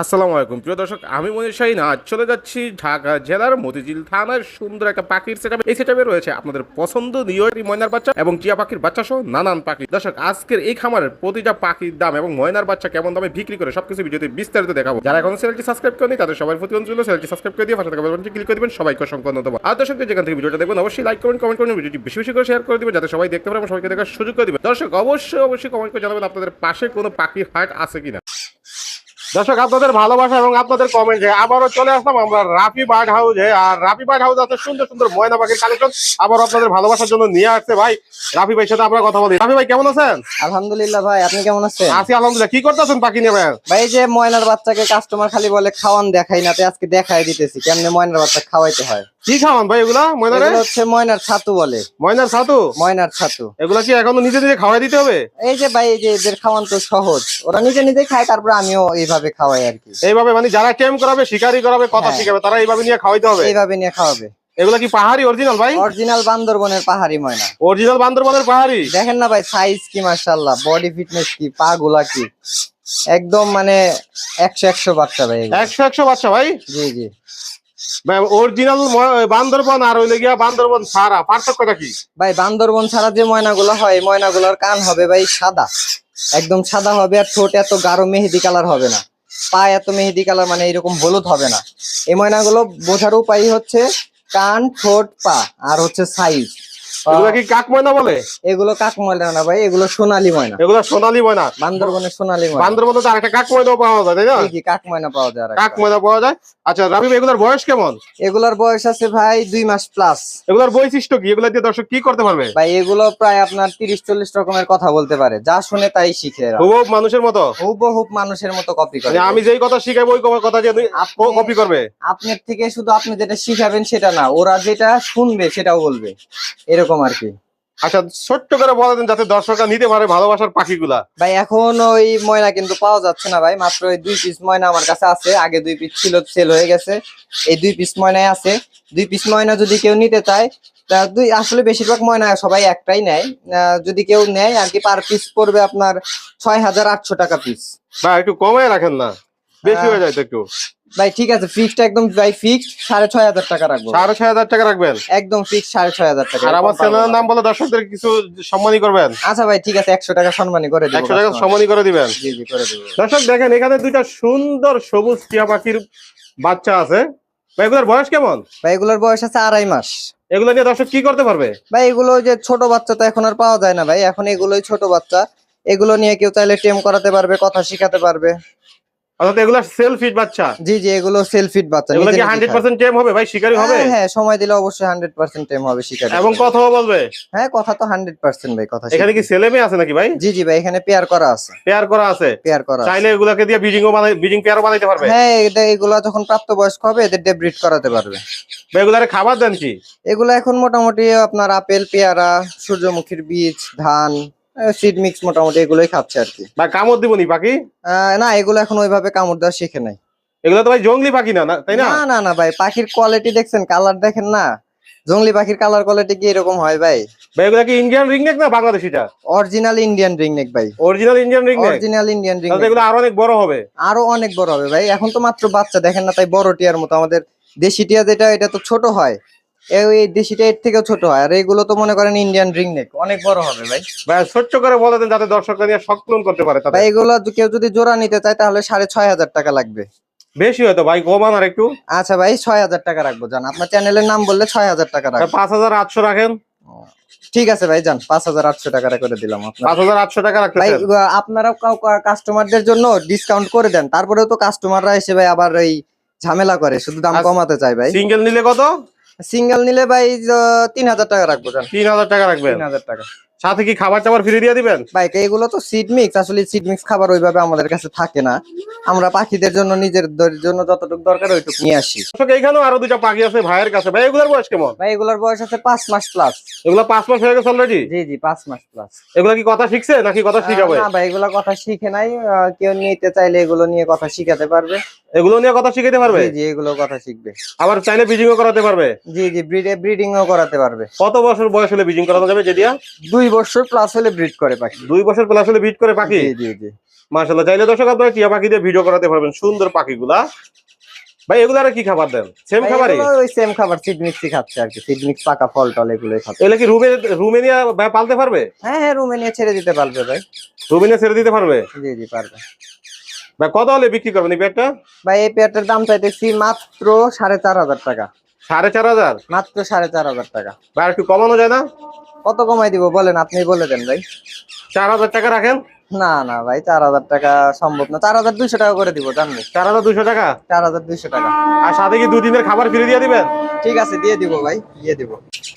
আসসালামু আলাইকুম। প্রিয় দর্শক, আমি মনির শাহিন। আজ চলে যাচ্ছি ঢাকা জেলার মতিঝিল থানার সুন্দর একটা পাখির সেট এই সেট রয়েছে আপনাদের পছন্দ এই ময়নার বাচ্চা এবং টিয়া পাখির বাচ্চা সহ নানান পাখি। দর্শক, আজকের এই খামারের প্রতিটা পাখির দাম এবং ময়নার বাচ্চা কেমন দামে বিক্রি করে সবকিছু ভিডিওতে বিস্তারিত দেখাবো। যারা এখন চ্যানেলটি সাবস্ক্রাইব করেনি তাদের সবার প্রতি অনুরোধ চ্যানেলটি সাবস্ক্রাইব করে দিয়ে পাশে থাকা বেলবাটনটি ক্লিক করে দিবেন। সবাইকে অসংখ্য ধন্যবাদ। আর দর্শকদের যেখান থেকে ভিডিওটা দেখবেন, অবশ্যই লাইক করবেন কমেন্ট করবেন ভিডিওটি বেশি বেশি করে শেয়ার করে দিবেন, যাতে সবাই দেখতে পারে এবং সবাইকে দেখার সুযোগ করে দিবেন। দর্শক, অবশ্যই অবশ্যই কমেন্ট করে জানাবেন আপনাদের পাশে কোনো পাখির হাট আছে কিনা। দর্শক আপনাদের ভালোবাসা এবং আপনাদের কমেন্টে আবারও চলে আসলাম আমরা রাফি বার্ড হাউসে আর রাফি বার্ড হাউস আছে সুন্দর সুন্দর ময়না পাখির কালেকশন আবার আপনাদের ভালোবাসার জন্য নিয়ে আসছে ভাই। রাফি ভাই সাথে আমরা কথা বলি। রাফি ভাই কেমন আছেন? আলহামদুলিল্লাহ ভাই আপনি কেমন আছেন? আছি আলহামদুলিল্লাহ। কি করতেছেন পাখি নিয়ে ভাই? ভাই যে ময়নার বাচ্চাকে কাস্টমার খালি বলে খাওয়ান দেখাই না তো আজকে দেখাই দিতেছি। কেমনে ময়নার বাচ্চা খাওয়াইতে হয়? কি খাওয়ান ভাই এগুলা? ময়নারে হচ্ছে ময়নার ছাতু বলে। ময়নার ছাতু? ময়নার ছাতু। এগুলা কি এখনও নিজে নিজে খাওয়াই দিতে হবে? এই যে ভাই এই যে এদের খাওয়ান তো সহজ। ওরা নিজে নিজে খায় তারপর আমিও এইভাবে খাওয়াই আর কি। এইভাবে মানে যারা ক্যাম্প করাবে শিকারি করাবে কথা হ্যাঁ। শিখাবে তারা এইভাবে নিয়ে খাওয়াইতে হবে? এইভাবে নিয়ে খাওয়াবে। এগুলা কি পাহাড়ি অরিজিনাল ভাই? অরিজিনাল বান্দরবনের পাহাড়ি ময়না। অরিজিনাল বান্দরবানের পাহাড়ি? দেখেন না ভাই সাইজ কি মার্শাল্লাহ বডি ফিটনেস কি পা গুলা কি। একদম মানে একশো একশো বাচ্চা ভাই একশো একশো বাচ্চা ভাই? জি জি। অরিজিনাল বান্দরবন আর হইলে গিয়া বান্দরবন সারা পার্থক্যটা কি? ভাই, বান্দরবন ছাড়া যে ময়নাগুলো হয় ময়নাগুলোর কান হবে ভাই সাদা। একদম সাদা হবে আর ঠোঁট এত গাঢ় মেহেদি কালার হবে না। পা এত মেহেদি কালার মানে এরকম হলুদ হবে না। এই ময়নাগুলো বোঝার উপায় হচ্ছে কান, ঠোঁট, পা, আর হচ্ছে সাইজ এগুলা কি কাক ময়না বলে? এগুলো কাক ময়না না ভাই এগুলো সোনালী ময়না। এগুলা সোনালী ময়না? বান্দরবনের সোনালী ময়না। বান্দরবনে তো আরেকটা কাক ময়নাও পাওয়া যায় তাই না? কি কি কাক ময়না পাওয়া যায় কাক ময়না পাওয়া যায়। আচ্ছা এগুলার বয়স কেমন? এগুলোর বয়স আছে ভাই দুই মাস প্লাস এগুলার বৈশিষ্ট্য কি? এগুলা দিয়ে দর্শক কি করতে পারবে? ভাই এগুলো প্রায় আপনার তিরিশ চল্লিশ রকমের কথা বলতে পারে। যা শুনে তাই শিখে এরা। হুবহুব মানুষের মতো? হুবহুব মানুষের মতো কপি করে। মানে আমি যেই কথা শিখাবো ওই কথা যে কপি করবে। আপনার থেকে শুধু আপনি যেটা শিখাবেন সেটা না ওরা যেটা শুনবে সেটাও বলবে। এরকম আর কি। আচ্ছা ছোট্ট করে বলে দেন যাতে দর্শকরা নিতে পারে ভালোবাসার পাখিগুলা। ভাই এখন ওই ময়না কিন্তু পাওয়া যাচ্ছে না ভাই মাত্র ওই দুই পিস ময়না আমার কাছে আছে। আগে দুই পিস ছিল সেল হয়ে গেছে। এই দুই পিস ময়নায় আছে। দুই পিস ময়না যদি কেউ নিতে চায় তা দুই আসলে বেশিরভাগ ময়না সবাই একটাই নেয়। যদি কেউ নেয় আর কি পার পিস পড়বে আপনার ছয় হাজার আটশো টাকা পিস বা একটু কমায় রাখেন না। বেশি হয়ে যায় তো একটু। ভাই ঠিক আছে ফিক্সড একদম ভাই ফিক্সড সাড়ে ছয় হাজার টাকা রাখব। সাড়ে ছয় হাজার টাকা রাখবেন? একদম ফিক্সড সাড়ে ছয় হাজার টাকা। আর আমার চ্যানেলের নাম বলে দর্শকদের কিছু সম্মানী করবেন? আচ্ছা ভাই ঠিক আছে একশো টাকা সম্মানী করে দেবো একশো টাকা। সম্মানই করে দিবেন। জি জি করে দেবো। দর্শক দেখেন এখানে দুইটা সুন্দর সবুজ টিয়া পাখির বাচ্চা আছে। ভাই এগুলোর বয়স কেমন? ভাই এগুলোর বয়স আছে আড়াই মাস। এগুলো নিয়ে দর্শক কি করতে পারবে? ভাই এগুলো যে ছোট বাচ্চা তো এখন আর পাওয়া যায় না ভাই। এখন এগুলোই ছোট বাচ্চা। এগুলো নিয়ে কেউ চাইলে টেম করাতে পারবে কথা শিখাতে পারবে। অর্থাৎ এগুলো সেল ফিট বাচ্চা। জি জি এগুলো বাচ্চা কি খায়। পার্সেন্ট টেম হবে ভাই? শিকারি হবে? হ্যাঁ, হ্যাঁ সময় দিলে অবশ্যই টেম হবে শিকার। এবং কথাও বলবে? হ্যাঁ কথা তো হান্ড্রেড পার্সেন্ট ভাই কথা এখানে কি। ছেলে মেয়ে আছে নাকি ভাই? জি জি ভাই এখানে পেয়ার করা আছে। পেয়ার করা আছে? পেয়ার করা চাইলে এগুলাকে দিয়ে বিজিংও বানাই বিজিং পেয়ারও বানাইতে পারবে? হ্যাঁ এটা এগুলো যখন প্রাপ্তবয়স্ক হবে এদের ডেব্রিড করাতে পারবে। এগুলারে খাবার দেন কি? এগুলো এখন মোটামুটি আপনার আপেল পেয়ারা সূর্যমুখীর বীজ ধান সিড মিক্স মোটামুটি এগুলোই খাচ্ছে আর কি। ভাই কামড় দিবনি পাখি? না এগুলো এখন ওইভাবে কামড় দেওয়া শিখে নাই। এগুলো তো ভাই জঙ্গলি পাখি না না- তাই না? না না না ভাই পাখির কোয়ালিটি দেখছেন কালার দেখেন না। জঙ্গলি পাখির কালার কোয়ালিটি কি এরকম হয় ভাই? ভাই এগুলা কি ইন্ডিয়ান রিংনেক না বাংলাদেশিটা? অরিজিনাল ইন্ডিয়ান রিংনেক ভাই। Original Indian ringneck original Indian তাহলে রিংনেক এগুলো আরও অনেক বড় হবে। আরও অনেক বড় হবে ভাই। এখন তো মাত্র বাচ্চা দেখেন না তাই বড় টিয়ার মতো। আমাদের দেশি টিয়া যেটা এটা তো ছোট হয়। এই দেশিটা এর থেকেও ছোট হয়। আর এগুলো তো মনে করেন ইন্ডিয়ান রিংনেক অনেক বড় হবে ভাই। ভাই ছোট্ট করে বলে দেন যাতে দর্শকরা নিয়ে সংকলন করতে পারে ভাই এগুলো কেউ যদি জোড়া নিতে চায় তাহলে সাড়ে ছয় হাজার টাকা লাগবে। বেশি হয়তো ভাই কমান আর একটু। আচ্ছা ভাই ছয় হাজার টাকা রাখব জান। আপনার চ্যানেলের নাম বললে ছয় হাজার টাকা রাখব। পাঁচ হাজার আটশো রাখেন। ঠিক আছে ভাই যান পাঁচ হাজার আটশো টাকা করে দিলাম পাঁচ হাজার আটশো টাকা ভাই কাস্টমারদের জন্য ডিসকাউন্ট করে দেন। তারপরেও তো কাস্টমাররা এসে ভাই আবার এই ঝামেলা করে শুধু দাম আচ্ছা। কমাতে চাই ভাই। সিঙ্গেল নিলে কত? সিঙ্গেল নিলে ভাই তিন হাজার টাকা রাখব তিন হাজার টাকা রাখবেন? তিন হাজার টাকা। সাথে কি খাবার টাবার ফ্রি দিয়ে দিবেন? ভাই এগুলো তো সিড মিক্স আসলে সিড মিক্স খাবার ওইভাবে আমাদের কাছে থাকে না। আমরা পাখিদের জন্য নিজের জন্য যতটুকু দরকার ওইটুকু নিয়ে আসি। দর্শক, এইখানেও আরও দুইটা পাখি আছে ভাইয়ের কাছে। ভাই এগুলোর বয়স কেমন? ভাই এগুলোর বয়স আছে পাঁচ মাস প্লাস এগুলো পাঁচ মাস হয়ে গেছে অলরেডি জি জি পাঁচ মাস প্লাস এগুলো কি কথা শিখছে নাকি কথা শিখাবে? না ভাই এগুলো কথা শিখে নাই। কেউ নিতে চাইলে এগুলো নিয়ে কথা শিখাতে পারবে। এগুলো নিয়ে কথা শিখাতে পারবে? জি জি এগুলো কথা শিখবে। আবার চাইলে বিজিংও করাতে পারবে? জি জি ব্রিডে ব্রিডিং ও করাতে পারবে। কত বছর বয়স হলে বিজিং করানো যাবে যেদিয়া দুই বছর প্লাস হলে ব্রিড করে পাখি। দুই বছর প্লাস হলে বিট করে পাখি? জি জি মাশাল্লাহ চাইলে দর্শক আপনারা টিয়া পাখি দিয়ে ভিডিও করাতে পারবেন। সুন্দর পাখিগুলা। ভাই এগুলো আর কি খাবার দেন? সেম খাবারই? ওই সেম খাবার সিড মিক্সই খাচ্ছে আর কি। সিড মিক্স পাকা ফল টল এগুলোই খাচ্ছে। এগুলো কি রুমে রুমে নিয়ে ভাই পালতে পারবে? হ্যাঁ হ্যাঁ রুমে নিয়ে ছেড়ে দিতে পারবে ভাই। রুমে নিয়ে ছেড়ে দিতে পারবে? জি জি পারবে। ভাই কত হলে বিক্রি করবেন এই পেটটা ভাই এই পেয়ারটার দাম চাইতেছি মাত্র সাড়ে চার হাজার টাকা। সাড়ে চার হাজার? মাত্র সাড়ে চার হাজার টাকা। ভাই একটু কমানো যায় না? কত কমাই দিব বলেন আপনি বলে দেন ভাই। চার হাজার টাকা রাখেন? না না ভাই চার হাজার টাকা সম্ভব না। চার হাজার দুইশো টাকা করে দিব জাননি চার হাজার দুশো টাকা? চার হাজার দুইশো টাকা। আর সাথে কি দুদিনের খাবার ফিরে দিয়ে দিবেন? ঠিক আছে দিয়ে দিব ভাই দিয়ে দিব।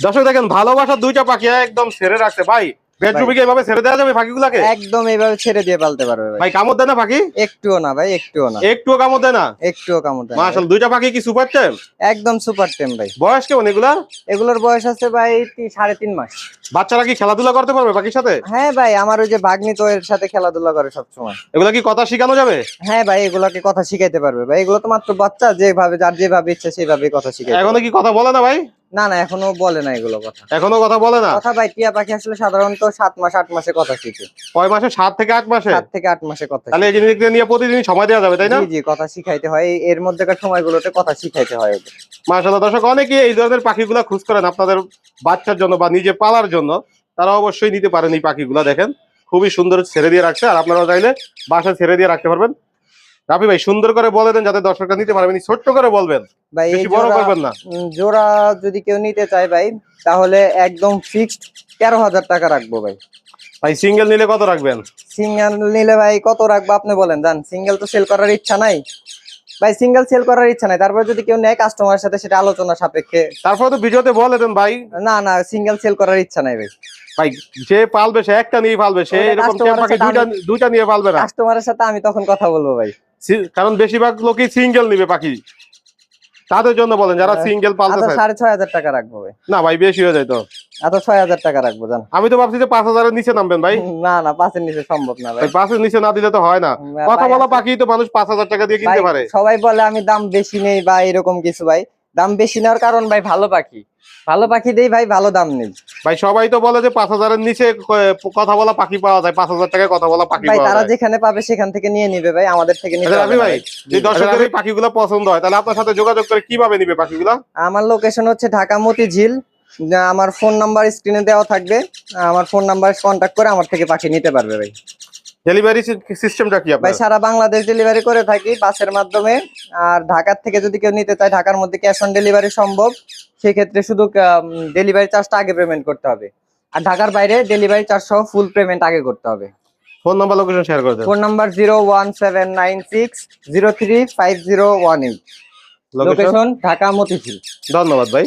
দর্শক দেখেন ভালোবাসা দুইটা পাখি একদম সেরে রাখছে। ভাই বেডরুমে কি এভাবে ছেড়ে দেওয়া যাবে পাখিগুলাকে একদম এইভাবে ছেড়ে দিয়ে পালতে পারবে ভাই। ভাই কামড় দেয় না পাখি একটুও না ভাই একটুও না। একটুও কামড় দেয় না? একটুও কামড় দেয় না দুইটা পাখি কি সুপার টেম একদম সুপার টেম ভাই। বয়স কেমন এগুলা? এগুলোর বয়স আছে ভাই তি- সাড়ে তিন মাস। বাচ্চারা কি খেলাধুলা করতে পারবে পাখির সাথে? হ্যাঁ ভাই আমার ওই যে ভাগ্নি তো এর সাথে খেলাধুলা করে সবসময়। এগুলা কি কথা শেখানো যাবে? হ্যাঁ ভাই এগুলাকে কথা শিখাইতে পারবে ভাই। এগুলো তো মাত্র বাচ্চা যেভাবে যার যেভাবে ইচ্ছা সেভাবে কথা শিখাইতে এখনও কি কথা বলে না ভাই। না না এখনও বলে না এগুলো কথা। এখনও কথা বলে না? কথা ভাই টিয়া পাখি আসলে সাধারণত সাত মাস আট মাসে কথা শিখে। কয় মাসে? সাত থেকে আট মাসে? সাত থেকে আট মাসে কথা তাহলে এই জিনিসগুলো নিয়ে প্রতিদিন সময় দেওয়া যাবে তাই না? জি জি কথা শিখাইতে হয়। এর মধ্যেকার সময়গুলোতে কথা শিখাইতে হয় ওদের। মাশাল্লাহ দর্শক অনেকে এই ধরনের পাখিগুলা খুঁজ করেন আপনাদের বাচ্চার জন্য বা নিজে পালার জন্য। তারা অবশ্যই নিতে পারেন এই পাখিগুলা দেখেন। খুবই সুন্দর ছেড়ে দিয়ে রাখছে আর আপনারা চাইলে বাসা ছেড়ে দিয়ে রাখতে পারবেন। রাফি ভাই সুন্দর করে বলে দেন যাতে দর্শকরা নিতে পারবেন ছোট্ট করে বলবেন। ভাই বেশি বড় করবেন না। জোড়া যদি কেউ নিতে চায় ভাই তাহলে একদম ফিক্সড তেরো হাজার টাকা রাখব ভাই। ভাই সিঙ্গেল নিলে কত রাখবেন? সিঙ্গেল নিলে ভাই কত রাখব আপনি বলেন জান। সিঙ্গেল তো সেল করার ইচ্ছা নাই। ভাই সিঙ্গেল সেল করার ইচ্ছা নাই। তারপরে যদি কেউ নেয় কাস্টমারের সাথে সেটা আলোচনা সাপেক্ষে। তারপরে তো ভিডিওতে বলে দেন ভাই। না না সিঙ্গেল সেল করার ইচ্ছা নাই ভাই। ভাই যে পালবে সে একটা নিয়ে পালবে। সে এরকম দুইটা দুইটা নিয়ে পালবে না। কাস্টমারের সাথে আমি তখন কথা বলব ভাই। কারণ বেশিরভাগ লোকই সিঙ্গেল নিবে পাখি। তাদের জন্য বলেন যারা। সিঙ্গেল পালতে আচ্ছা চায় সাড়ে ছয় হাজার টাকা রাখব না ভাই বেশি হয়ে যায় তো। আচ্ছা ছয় হাজার টাকা রাখব জান। আমি তো ভাবছি যে পাঁচ হাজারের নিচে নামবেন ভাই। না না পাঁচের নিচে সম্ভব না ভাই পাঁচের নিচে না দিলে তো হয় না। কথা বলা বাকি পাখি তো মানুষ পাঁচ হাজার টাকা দিয়ে কিনতে পারে। সবাই বলে আমি দাম বেশি নেই বা এরকম কিছু ভাই। দাম বেশি নেওয়ার কারণ ভাই ভালো পাখি। ভালো পাখি দেই ভাই ভালো দাম নেই। ভাই সবাই তো বলে যে পাঁচ হাজারের নিচে কথা বলা পাখি পাওয়া যায়। পাঁচ হাজার টাকায় কথা বলা পাখি ভাই তারা যেখানে পাবে সেখান থেকে নিয়ে নিবে ভাই আমাদের থেকে নিতে আচ্ছা, হবে রাফি না ভাই। যে দর্শকদের এই পাখিগুলো পছন্দ হয় তাহলে আপনার সাথে যোগাযোগ করে কীভাবে নিবে পাখিগুলো? আমার লোকেশন হচ্ছে ঢাকা মতিঝিল। আমার ফোন নাম্বার স্ক্রিনে দেওয়া থাকবে। আমার ফোন নাম্বার কন্ট্যাক্ট করে আমার থেকে পাখি নিতে পারবে ভাই। ডেলিভারি সিস্টেমটা কি ভাই সারা বাংলাদেশ ডেলিভারি করে থাকি বাসের মাধ্যমে। আর ঢাকার থেকে যদি কেউ নিতে চায় ঢাকার মধ্যে ক্যাশ অন ডেলিভারি সম্ভব। সেক্ষেত্রে শুধু ডেলিভারি চার্জটা আগে পেমেন্ট করতে হবে। আর ঢাকার বাইরে ডেলিভারি চার্জ সহ ফুল পেমেন্ট আগে করতে হবে। ফোন নাম্বার লোকেশন শেয়ার করে দেন। Phone number zero one seven nine six zero three five zero one eight location location Dhaka Motijheel. ধন্যবাদ ভাই।